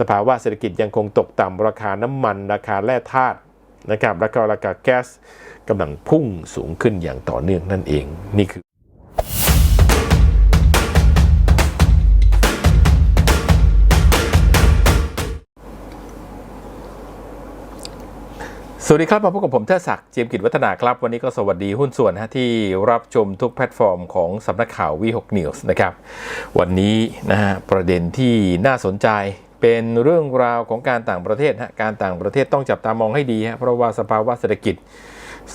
สภาวะเศรษฐกิจยังคงตกต่ำราคาน้ำมัน ราคาแร่ธาตุนะครับแล้วก็ราคาแก๊สกำลังพุ่งสูงขึ้นอย่างต่อเนื่องนั่นเองนี่คือสวัสดีครับมาพบกับผมเทิดศักดิ์เจียมกิจวัฒนาครับ วันนี้ก็สวัสดีหุ้นส่วนนะที่รับชมทุกแพลตฟอร์มของสำนักข่าววีหกนิวส์นะครับ วันนี้นะฮะประเด็นที่น่าสนใจ เป็นเรื่องราวของการต่างประเทศฮะการต่างประเทศต้องจับตามองให้ดีฮะเพราะว่าสภาวะเศรษฐกิจ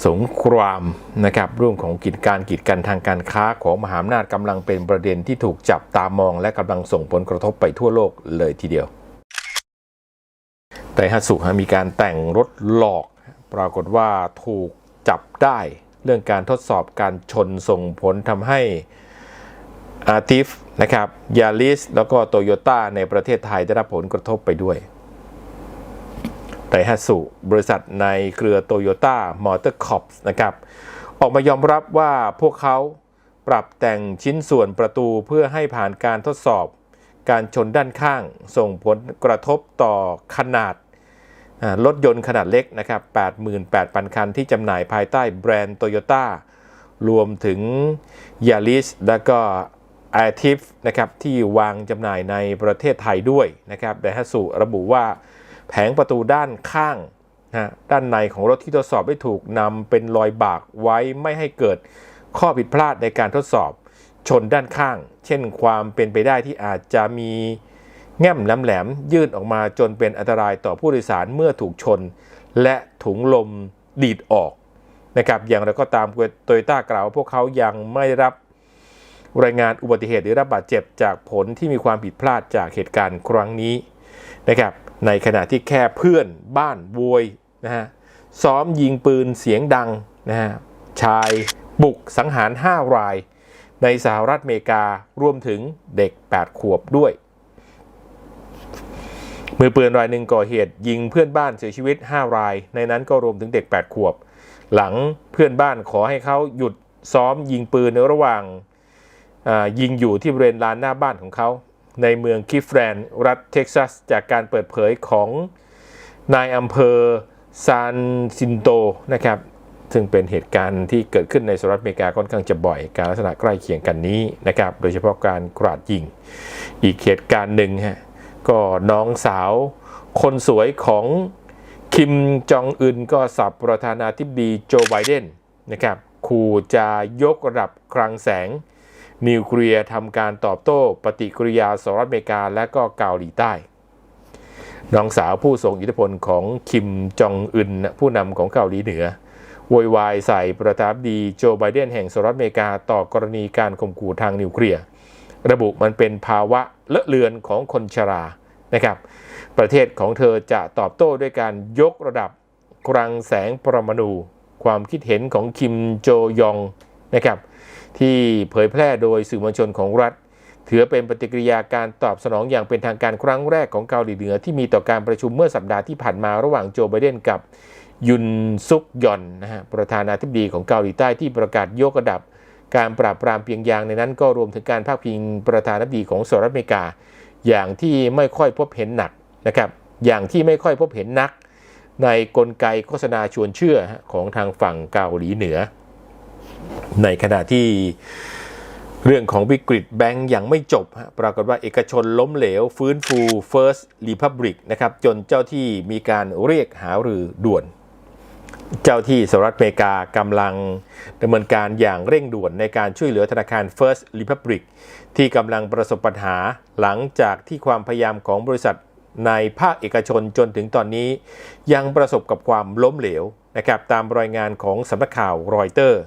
สงครามนะครับเรื่องของกิจการกิจการทางการค้าของมหาอำนาจกำลังเป็นประเด็นที่ถูกจับตามอง และกำลังส่งผลกระทบไปทั่วโลกเลยทีเดียวไดฮัตสุฮะมีการแต่งรถหลอก ปรากฏว่าถูกจับได้เรื่องการทดสอบการชนส่งผลทำให้อาติฟ นะครับยาริสแล้วก็โตโยต้าในประเทศไทยได้รับผลกระทบไปด้วยไดฮัตสุบริษัทในเครือโตโยต้ามอเตอร์คอปส์นะครับ ออกมายอมรับว่าพวกเขาปรับแต่งชิ้นส่วนประตูเพื่อให้ผ่านการทดสอบ การชนด้านข้าง ส่งผลกระทบต่อขนาดรถยนต์ขนาดเล็กนะครับ 88,000 คันที่จำหน่ายภายใต้แบรนด์โตโยต้ารวมถึงยา r ิสและก็ a i r t i f นะครับที่วางจำหน่ายในประเทศไทยด้วยนะครับไดฮัตสุระบุว่าแผงประตูด้านข้างนะด้านในของรถที่ทดสอบได้ถูกนำเป็นรอยบากไว้ไม่ให้เกิดข้อผิดพลาดในการทดสอบชนด้านข้าง เช่นความเป็นไปได้ที่อาจจะมีแง่มแหลมๆยื่นออกมาจนเป็นอันตรายต่อผู้โดยสารเมื่อถูกชน และถุงลมดีดออกนะครับอย่างไรก็ตามโตโยต้ากล่าวว่าพวกเขายังไม่รับ รายงานอุบัติเหตุหรือรับบาดเจ็บจากผลที่มีความผิดพลาดจากเหตุการณ์ครั้งนี้นะครับ ในขณะที่แค่เพื่อนบ้านโวยนะฮะซ้อมยิงปืนเสียงดังนะฮะชายบุกสังหาร 5 ราย ในสหรัฐอเมริการวมถึงเด็ก 8 ขวบด้วยมือปืนรายหนึ่งก่อเหตุยิงเพื่อนบ้านเสียชีวิต 5 ราย ในนั้นก็รวมถึงเด็ก 8 ขวบ หลังเพื่อนบ้านขอให้เขาหยุดซ้อมยิงปืนในระหว่าง ยิงอยู่ที่บริเวณลานหน้าบ้านของเขา ในเมืองคิฟแรนรัฐเท็กซัส จากการเปิดเผยของนายอำเภอซานซินโตนะครับซึ่งเป็นเหตุการณ์ที่เกิดขึ้นในสหรัฐอเมริกาค่อนข้างจะบ่อยการลักษณะใกล้เคียงกันนี้นะครับโดยเฉพาะการกราดยิง อีกเหตุการณ์หนึ่งฮะก็น้องสาวคนสวยของคิมจองอึนก็สับประธานาธิบดีโจไบเดนนะครับขู่จะยกระดับคลังแสง นิวเคลียร์ทำการตอบโต้ปฏิกิริยาสหรัฐอเมริกาและก็เกาหลีใต้ น้องสาวผู้ทรงอิทธิพลของคิมจองอึนผู้นำของเกาหลีเหนือโวยวายใส่ประธานาธิบดีโจไบเดนแห่งสหรัฐอเมริกาต่อกรณีการข่มขู่ทางนิวเคลียร์ระบุมันเป็นภาวะเลอะเลือนของคนชรานะครับ ประเทศของเธอจะตอบโต้ด้วยการยกระดับกรังแสงปรมาณูความคิดเห็นของคิมโจยองนะครับ ที่เผยแพร่โดยสื่อมวลชนของรัฐ ถือเป็นปฏิกิริยาการตอบสนองอย่างเป็นทางการครั้งแรกของเกาหลีเหนือที่มีต่อการประชุมเมื่อสัปดาห์ที่ผ่านมาระหว่างโจไบเดนกับยุนซุกยอนนะฮะประธานาธิบดีของเกาหลีใต้ที่ประกาศยกระดับ การปราบปรามเพียงยางในนั้นก็รวมถึงการพาดพิงประธานาธิบดีของสหรัฐอเมริกา อย่างที่ไม่ค่อยพบเห็นหนักนะครับอย่างที่ไม่ค่อยพบเห็นนัก ในกลไกโฆษณาชวนเชื่อของทางฝั่งเกาหลีเหนือ ในขณะที่เรื่องของวิกฤตแบงก์ยังไม่จบ ปรากฏว่าเอกชนล้มเหลว ฟื้นฟู First Republic นะครับจนเจ้าที่มีการเรียกหารือด่วน เจ้าที่สหรัฐอเมริกากำลังดำเนินการอย่างเร่งด่วนในการช่วยเหลือธนาคาร First Republic ที่กำลังประสบปัญหาหลังจากที่ความพยายามของบริษัทในภาคเอกชนจนถึงตอนนี้ยังประสบกับความล้มเหลวนะครับตามรายงานของสำนักข่าวรอยเตอร์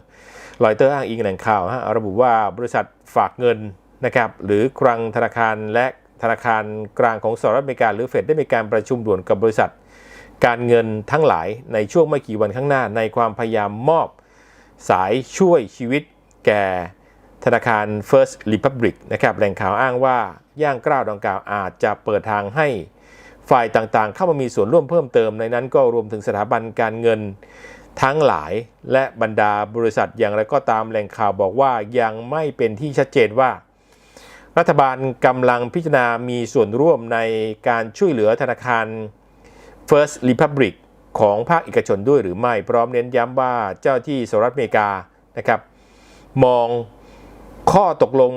รอยเตอร์อ้างอิงแหล่งข่าวฮะระบุว่าบริษัทฝากเงินนะครับหรือคลังธนาคารและธนาคารกลางของสหรัฐอเมริกาหรือเฟดได้มีการประชุมด่วนกับบริษัท การเงินทั้งหลายในช่วงไม่กี่วันข้างหน้า ในความพยายามมอบสายช่วยชีวิตแก่ธนาคาร First Republic นะครับแหล่งข่าวอ้างว่าย่างกล้าวดังกล่าวอาจจะเปิดทางให้ฝ่ายต่างๆ เข้ามามีส่วนร่วมเพิ่มเติมในนั้นก็รวมถึงสถาบันการเงิน ทั้งหลายและบรรดาบริษัทอย่างไรก็ตามแหล่งข่าวบอกว่ายังไม่เป็นที่ชัดเจนว่า รัฐบาลกำลังพิจารณามีส่วนร่วมในการช่วยเหลือธนาคาร First Republic ของภาคเอกชนด้วยหรือไม่ พร้อมเน้นย้ำว่าเจ้าที่สหรัฐอเมริกานะครับ มองข้อตกลง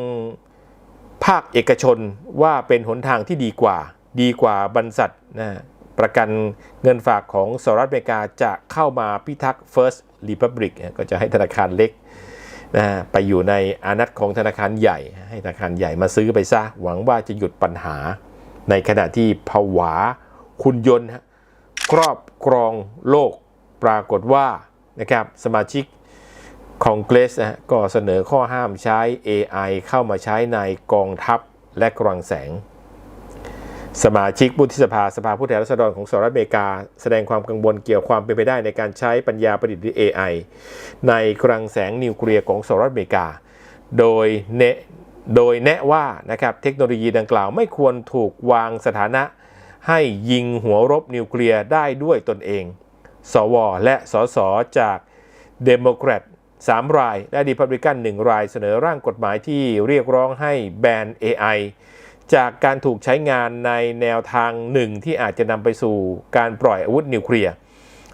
ภาคเอกชนว่าเป็นหนทางที่ดีกว่า ดีกว่าบรรษัทนะ ประกันเงินฝากของสหรัฐอเมริกาจะเข้ามาพิทักษ์ First Republic ก็จะให้ธนาคารเล็กนะไปอยู่ในอานัตของธนาคารใหญ่ ให้ธนาคารใหญ่มาซื้อไปซะ หวังว่าจะหยุดปัญหา ในขณะที่ผวาคุณยนต์ฮะครอบครองโลกปรากฏว่านะครับสมาชิกคองเกรสนะฮะก็เสนอข้อห้ามใช้ AI เข้ามาใช้ในกองทัพและกรังแสง สมาชิกวุฒิสภาสภาผู้แทนราษฎรของสหรัฐอเมริกา แสดงความกังวลเกี่ยวความเป็นไปได้ในการใช้ปัญญาประดิษฐ์หรือ AI ในกรังแสงนิวเคลียร์ของสหรัฐอเมริกา โดยเนะโดยแนะว่านะครับเทคโนโลยีดังกล่าวไม่ควรถูกวางสถานะ ให้ยิงหัวรบนิวเคลียร์ได้ด้วยตนเอง สว และสสจากเดโมแครต3ราย และดีพับลิกัน1รายเสนอร่างกฎหมายที่เรียกร้องให้แบน AI จากการถูกใช้งานในแนวทางหนึ่งที่อาจจะนำไปสู่การปล่อยอาวุธนิวเคลียร์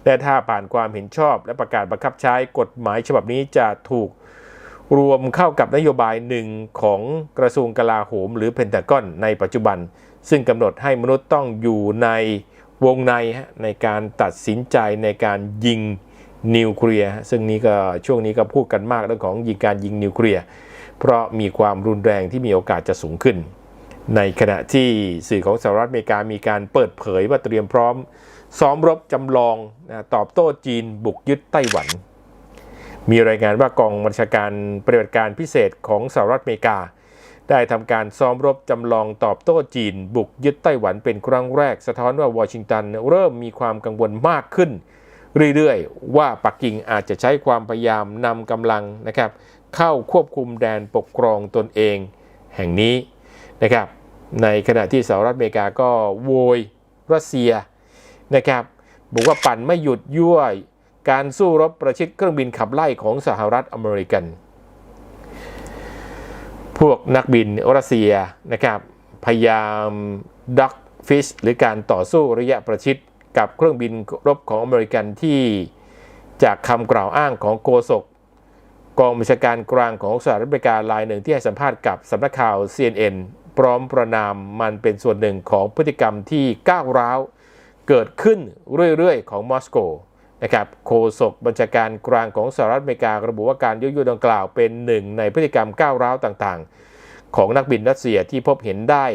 และถ้าผ่านความเห็นชอบและประกาศบังคับใช้กฎหมายฉบับนี้จะถูกรวมเข้ากับนโยบายหนึ่งของกระทรวงกลาโหม หรือเพนทากอนในปัจจุบัน ซึ่งกำหนดให้มนุษย์ต้องอยู่ในวงในในการตัดสินใจในการยิงนิวเคลียร์ซึ่งนี้ก็ช่วงนี้ก็พูดกันมากเรื่องของยิงการยิงนิวเคลียร์เพราะมีความรุนแรงที่มีโอกาสจะสูงขึ้น ในขณะที่สื่อของสหรัฐอเมริกามีการเปิดเผยว่าเตรียมพร้อม ซ้อมรบจำลองนะตอบโต้จีนบุกยึดไต้หวัน มีรายงานว่ากองบัญชาการปฏิบัติการพิเศษของสหรัฐอเมริกา ได้ทำการซ้อมรบจำลองตอบโต้จีน บุกยึดไต้หวันเป็นครั้งแรก สะท้อนว่าวอชิงตันเริ่มมีความกังวลมากขึ้น เรื่อยๆ ว่าปักกิ่งอาจจะใช้ความพยายามนำกำลังนะครับเข้าควบคุมแดนปกครองตนเอง แห่งนี้ นะครับ ในขณะที่สหรัฐอเมริกาก็โวยรัสเซียนะครับบอกว่าปั่นไม่หยุดยั่วการสู้รบประชิดเครื่องบินขับไล่ของสหรัฐอเมริกัน พวกนักบินรัสเซียนะครับพยายามดักฟิชหรือการต่อสู้ระยะประชิดกับเครื่องบินรบของอเมริกันที่จากคำกล่าวอ้างของโกศกกองบัญชาการกลางของสหรัฐอเมริการายหนึ่งที่ให้สัมภาษณ์กับสำนักข่าว CNN พร้อมประนามมันเป็นส่วนหนึ่งของพฤติกรรมที่ก้าวร้าว เกิดขึ้นเรื่อยๆ ของมอสโกนะครับโฆษกบัญชาการกลางของสหรัฐอเมริการะบุว่าการยุยงดังกล่าวเป็นหนึ่งในพฤติกรรมก้าวร้าวต่างๆ ของนักบินรัสเซียที่พบเห็นได้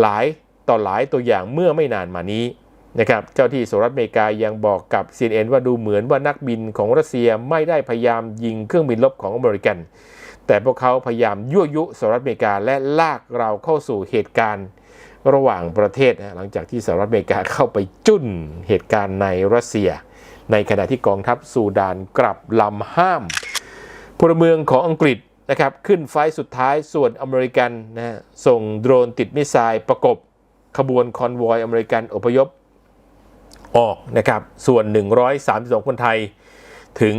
หลายต่อหลายตัวอย่างเมื่อไม่นานมานี้นะครับเจ้าที่สหรัฐอเมริกายังบอกกับ CNN ว่าดูเหมือนว่านักบินของรัสเซียไม่ได้พยายามยิงเครื่องบินลบของอเมริกัน แต่พวกเขาพยายามยั่วยุสหรัฐอเมริกาและลากเราเข้าสู่เหตุการณ์ระหว่างประเทศนะหลังจากที่สหรัฐอเมริกาเข้าไปจุ้นเหตุการณ์ในรัสเซีย ในขณะที่กองทัพซูดานกลับลำห้ามพลเมืองของอังกฤษนะครับขึ้นไฟสุดท้ายส่วนอเมริกันนะส่งโดรนติดมิสไซล์ประกบขบวนคอนวอยอเมริกันอพยพออกนะครับส่วน 132 คนไทยถึง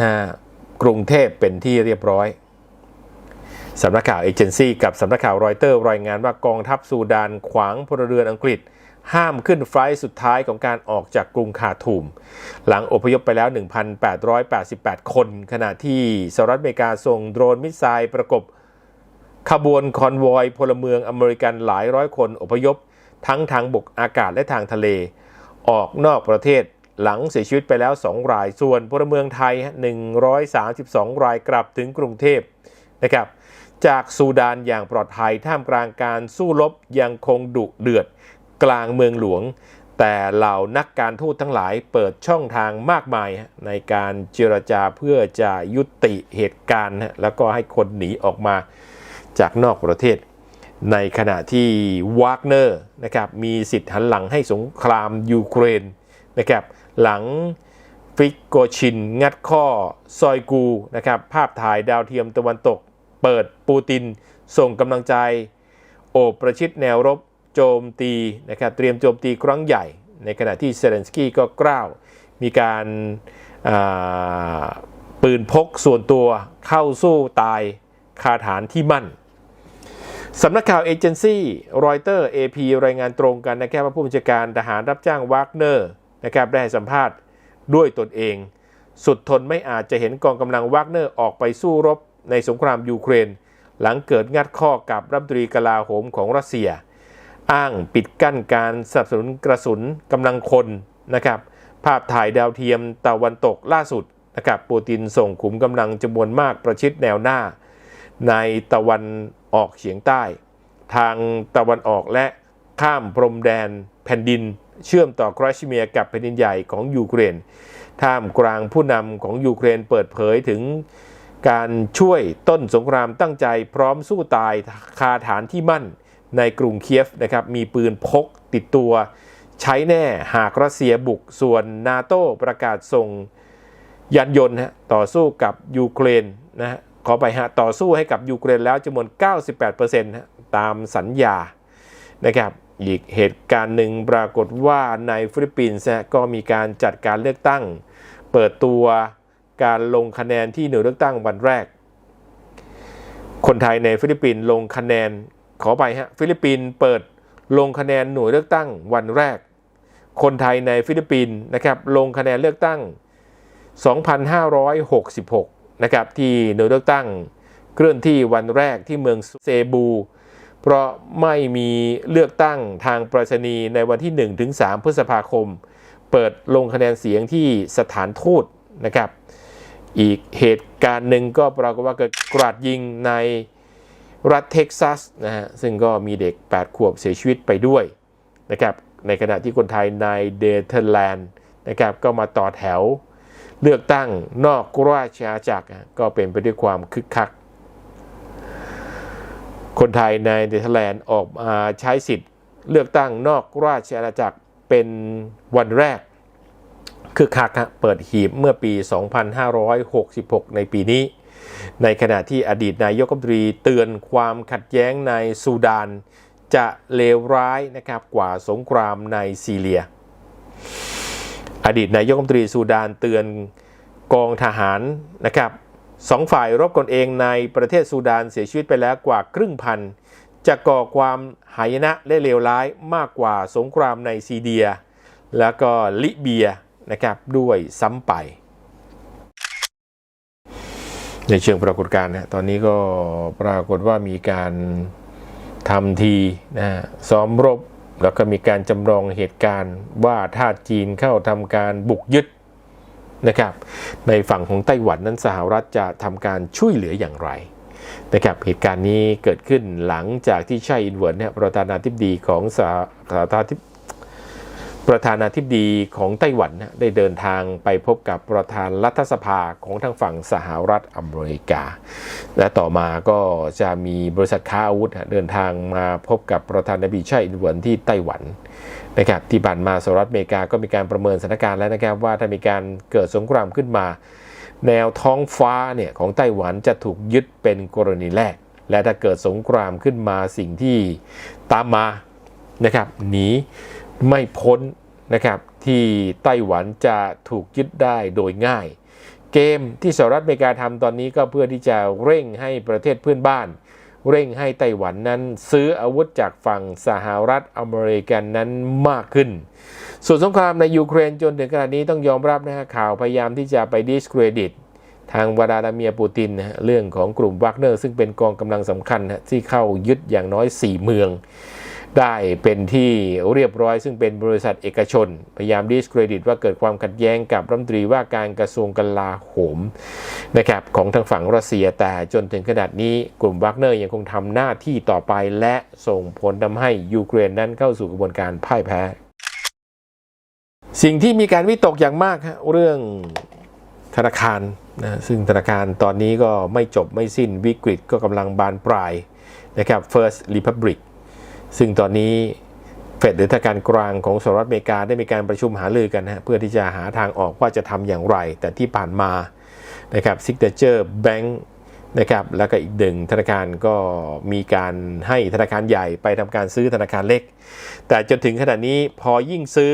นะกรุงเทพเป็นที่เรียบร้อย สำนักข่าวเอเจนซี่กับสำนักข่าวรอยเตอร์รายงานว่ากองทัพซูดานขวางพลเรือนอังกฤษ ห้ามขึ้นไฟล์สุดท้ายของการออกจากกรุงคาทูม หลังอพยพไปแล้ว 1,888 คน ขณะที่สหรัฐอเมริกาส่งโดรนมิสไซล์ประกบ ขบวนคอนวอยพลเมืองอเมริกันหลายร้อยคนอพยพ ทั้งทางบกอากาศและทางทะเล ออกนอกประเทศหลังเสียชีวิตไปแล้ว 2 ราย ส่วนพลเมืองไทย 132 รายกลับถึงกรุงเทพนะครับ จากซูดานอย่างปลอดภัยท่ามกลางการสู้รบยังคงดุเดือดกลางเมืองหลวง แต่เหล่านักการทูตทั้งหลายเปิดช่องทางมากมายในการเจรจาเพื่อจะยุติเหตุการณ์ แล้วก็ให้คนหนีออกมาจากนอกประเทศ ในขณะที่วากเนอร์นะครับมีสิทธิ์หันหลังให้สงครามยูเครนนะครับหลังฟิกโกชิน งัดข้อ ซอยกูนะครับภาพถ่ายดาวเทียมตะวันตก เปิดปูติน ส่งกำลังใจ โอบประชิดแนวรบโจมตีนะครับเตรียมโจมตีครั้งใหญ่ ในขณะที่เซเลนสกี้ก็กล้าว มีการปืนพกส่วนตัวเข้าสู้ตายคาฐานที่มั่นสำนักข่าวเอเจนซี่รอยเตอร์ AP รายงานตรงกันนะครับว่าผู้บัญชาการทหารรับจ้างวากเนอร์นะครับได้ให้สัมภาษณ์ด้วยตนเอง สุดทนไม่อาจจะเห็นกองกำลังวากเนอร์ออกไปสู้รบ ในสงครามยูเครน หลังเกิดงัดข้อกับรัฐมนตรีกลาโหมของรัสเซีย อ้างปิดกั้นการสนับสนุนกระสุนกำลังคนนะครับภาพถ่ายดาวเทียมตะวันตกล่าสุดนะครับปูตินส่งขุมกำลังจำนวนมากประชิดแนวหน้า ในตะวันออกเฉียงใต้ ทางตะวันออกและข้ามพรมแดนแผ่นดิน เชื่อมต่อครชเมียกับแผ่นดินใหญ่ของยูเครน ท่ามกลางผู้นำของยูเครนเปิดเผยถึง การช่วยต้นสงครามตั้งใจพร้อมสู้ตายคาฐานที่มั่นในกรุงเคียฟนะครับมีปืนพกติดตัว ใช้แน่หากรัสเซียบุกส่วนนาโตประกาศส่งยานยนต์ฮะต่อสู้กับยูเครนนะฮะขอไปฮะต่อสู้ให้กับยูเครนแล้วจำนวน 98%ฮะตามสัญญานะครับอีกเหตุการณ์หนึ่งปรากฏว่าในฟิลิปปินส์ก็มีการจัดการเลือกตั้ง เปิดตัว การลงคะแนนที่หน่วยเลือกตั้งวันแรก คนไทยในฟิลิปปินส์ลงคะแนนขอไปฮะฟิลิปปินส์เปิดลงคะแนนหน่วยเลือกตั้งวันแรก คนไทยในฟิลิปปินส์นะครับลงคะแนนเลือกตั้ง 2,566 นะครับที่หน่วยเลือกตั้งเคลื่อนที่วันแรกที่เมืองเซบู เพราะไม่มีเลือกตั้งทางประชนีในวันที่ 1-3 พฤษภาคม เปิดลงคะแนนเสียงที่สถานทูตนะครับ อีกเหตุการณ์หนึ่งก็ปรากฏว่าเกิดกราดยิงในรัฐเท็กซัสนะฮะซึ่งก็มีเด็ก 8 ขวบเสียชีวิตไปด้วยนะครับในขณะที่คนไทยในเดเธอร์แลนด์นะครับก็มาต่อแถว เลือกตั้งนอกราชอาณาจักรก็เป็นไปด้วยความคึกคัก คนไทยในเนเธอร์แลนด์ออกมาใช้สิทธิ์ เลือกตั้งนอกราชอาณาจักรเป็นวันแรก คือคักเปิดหีบเมื่อปี 2566 ในปีนี้ ในขณะที่อดีตนายกรัฐมนตรีเตือนความขัดแย้งในซูดาน จะเลวร้ายนะครับกว่าสงครามในซีเรีย อดีตนายกรัฐมนตรีซูดานเตือนกองทหารนะครับสองฝ่ายรบกันเองในประเทศซูดานเสียชีวิตไปแล้วกว่าครึ่งพัน จะก่อความหายนะและเลวร้ายมากกว่าสงครามในซีเรีย แล้วก็ลิเบีย นะครับด้วยซ้ำไป ในเชิงปรากฏการณ์นะตอนนี้ก็ปรากฏว่ามีการทำทีนะซ้อมรบ แล้วก็มีการจำลองเหตุการณ์ว่าถ้าจีนเข้าทำการบุกยึดนะครับในฝั่งของไต้หวันนั้นสหรัฐจะทำการช่วยเหลืออย่างไรนะครับเหตุการณ์นี้เกิดขึ้นหลังจากที่ไช่อินเหวินเนี่ยประธานาธิบดีของสหระธานาธิบ ประธานาธิบดีของไต้หวันได้เดินทางไปพบกับประธานรัฐสภาของทางฝั่งสหรัฐอเมริกา และต่อมาก็จะมีบริษัทค้าอาวุธเดินทางมาพบกับประธานาธิบดีไช่อินเหวินที่ไต้หวันนะครับที่ผ่านมาสหรัฐอเมริกาก็มีการประเมินสถานการณ์แล้วนะครับว่าถ้ามีการเกิดสงครามขึ้นมา แนวท้องฟ้าเนี่ยของไต้หวันจะถูกยึดเป็นกรณีแรก และถ้าเกิดสงครามขึ้นมาสิ่งที่ตามมานะครับหนี ไม่พ้นนะครับที่ไต้หวันจะถูกยึดได้โดยง่าย เกมที่สหรัฐอเมริกาทำตอนนี้ก็เพื่อที่จะเร่งให้ประเทศเพื่อนบ้าน เร่งให้ไต้หวันนั้นซื้ออาวุธจากฝั่งสหรัฐอเมริกันนั้นมากขึ้น ส่วนสงครามในยูเครนจนถึงขณะนี้ต้องยอมรับนะฮะข่าวพยายามที่จะไปดิสเครดิตทางวลาดาเมียร์ปูตินเรื่องของกลุ่มวากเนอร์ซึ่งเป็นกองกำลังสำคัญที่เข้ายึดอย่างน้อย 4 เมือง ได้เป็นที่เรียบร้อย ซึ่งเป็นบริษัทเอกชน พยายามดิสเครดิตว่าเกิดความขัดแย้งกับรัฐมนตรีว่าการกระทรวงกลาโหมนะครับของทางฝั่งรัสเซียแต่จนถึงขนาดนี้กลุ่มวากเนอร์ยังคงทำหน้าที่ต่อไปและส่งผลทำให้ยูเครนนั้นเข้าสู่กระบวนการพ่ายแพ้ สิ่งที่มีการวิตกอย่างมากฮะเรื่องธนาคารนะซึ่งธนาคารตอนนี้ก็ไม่จบไม่สิ้นวิกฤตก็กำลังบานปลายนะครับ First Republic ซึ่งตอนนี้เฟดหรือธนาคารกลางของสหรัฐอเมริกาได้มีการประชุมหารือกันนะเพื่อที่จะหาทางออกว่าจะทำอย่างไร แต่ที่ผ่านมานะครับ Signature Bank นะครับแล้วก็อีกหนึ่งธนาคารก็มีการให้ธนาคารใหญ่ไปทำการซื้อธนาคารเล็ก แต่จนถึงขณะนี้พอยิ่งซื้อ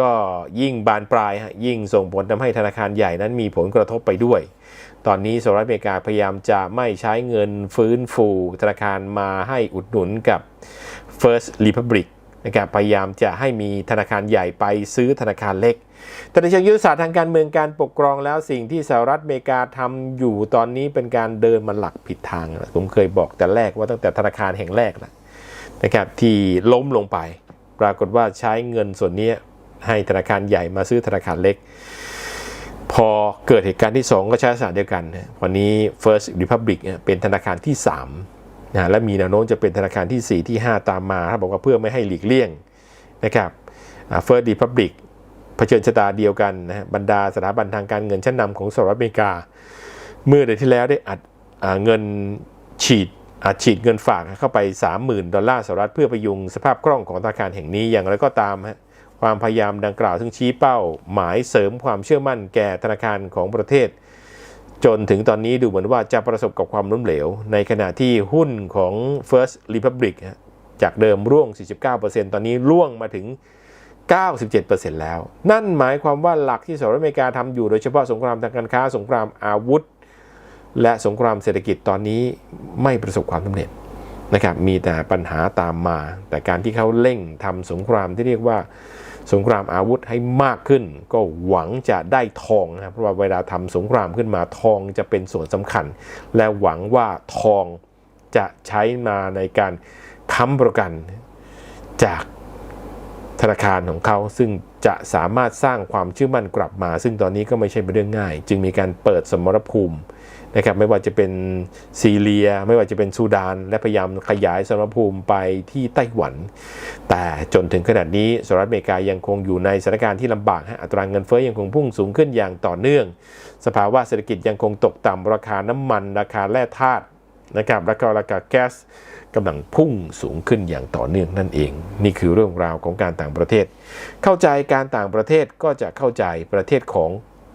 ก็ยิ่งบานปลายฮะยิ่งส่งผลทำให้ธนาคารใหญ่นั้นมีผลกระทบไปด้วย ตอนนี้สหรัฐอเมริกาพยายามจะไม่ใช้เงินฟื้นฟูธนาคารมาให้อุดหนุนกับ First Republic นะครับพยายามจะให้มีธนาคารใหญ่ไปซื้อธนาคารเล็ก แต่ในเชิงยุทธศาสตร์ทางการเมืองการปกครองแล้วสิ่งที่สหรัฐอเมริกาทำอยู่ตอนนี้เป็นการเดินมาหลักผิดทาง ผมเคยบอกแต่แรกว่าตั้งแต่ธนาคารแห่งแรกนะนะครับที่ล้มลงไป ปรากฏว่าใช้เงินส่วนนี้ให้ธนาคารใหญ่มาซื้อธนาคารเล็ก พอเกิดเหตุการณ์ที่ 2 ก็ใช้ศาสตร์เดียวกัน วันนี้ First Republic เนี่ยเป็นธนาคารที่ 3 นะและมีแนวโน้มจะเป็นธนาคารที่ 4 ที่ 5 ตามมาถ้าบอกว่าเพื่อไม่ให้หลีกเลี่ยงนะครับอ่า First Republic เผชิญชะตาเดียวกันนะบรรดาสถาบันทางการเงินชั้นนำของสหรัฐอเมริกา เมื่อเดือนที่แล้วได้อัดเงินฉีดอัดฉีดเงินฝากเข้าไป 30,000 ดอลลาร์สหรัฐเพื่อพยุงสภาพคล่องของธนาคารแห่งนี้อย่างไรก็ตามฮะความพยายามดังกล่าวซึ่งชี้เป้า หมายเสริมความเชื่อมั่นแก่ธนาคารของประเทศ จนถึงตอนนี้ดูเหมือนว่าจะประสบกับความล้มเหลว ในขณะที่หุ้นของ First Republic จากเดิมร่วง 49%ตอนนี้ร่วงมาถึง 97%แล้ว นั่นหมายความว่าหลักที่สหรัฐอเมริกาทำอยู่โดยเฉพาะสงครามทางการค้า สงครามอาวุธ และสงครามเศรษฐกิจตอนนี้ไม่ประสบความสำเร็จนะครับ มีแต่ปัญหาตามมา แต่การที่เขาเร่งทำสงครามที่เรียกว่า สงครามอาวุธให้มากขึ้น ก็หวังจะได้ทองนะครับเพราะว่าเวลาทำสงครามขึ้นมาทองจะเป็นส่วนสำคัญ และหวังว่าทองจะใช้มาในการค้ำประกันจากธนาคารของเขาซึ่งจะสามารถสร้างความเชื่อมั่นกลับมา ซึ่งตอนนี้ก็ไม่ใช่เป็นเรื่องง่าย จึงมีการเปิดสมรภูมิ นะครับไม่ว่าจะเป็นซีเรีย ไม่ว่าจะเป็นซูดาน และพยายามขยายสมรภูมิไปที่ไต้หวัน แต่จนถึงขนาดนี้สหรัฐอเมริกายังคงอยู่ในสถานการณ์ที่ลำบากฮะอัตราเงินเฟ้อยังคงพุ่งสูงขึ้นอย่างต่อเนื่อง สภาวะเศรษฐกิจยังคงตกต่ำราคาน้ำมัน ราคาแร่ธาตุนะครับราคาราคาแก๊สกำลังพุ่งสูงขึ้นอย่างต่อเนื่องนั่นเอง นี่คือเรื่องราวของการต่างประเทศ เข้าใจการต่างประเทศก็จะเข้าใจประเทศของ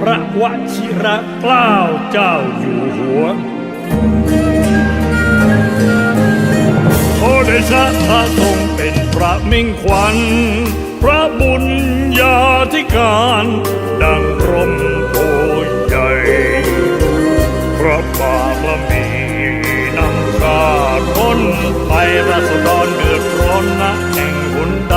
พระวชิระเกล้าเจ้าอยู่หัวโอเดชะพระทรงเป็นพระมิ่งขวัญ พระบุญญาธิการ ดังร่มโพใหญ่ พระบารมีนำชาติพ้นไปราษฎรเดือดร้อนนะแห่งหุนใด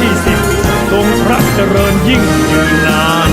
ที่สิบทรงพระเจริญยิ่งยืนนาน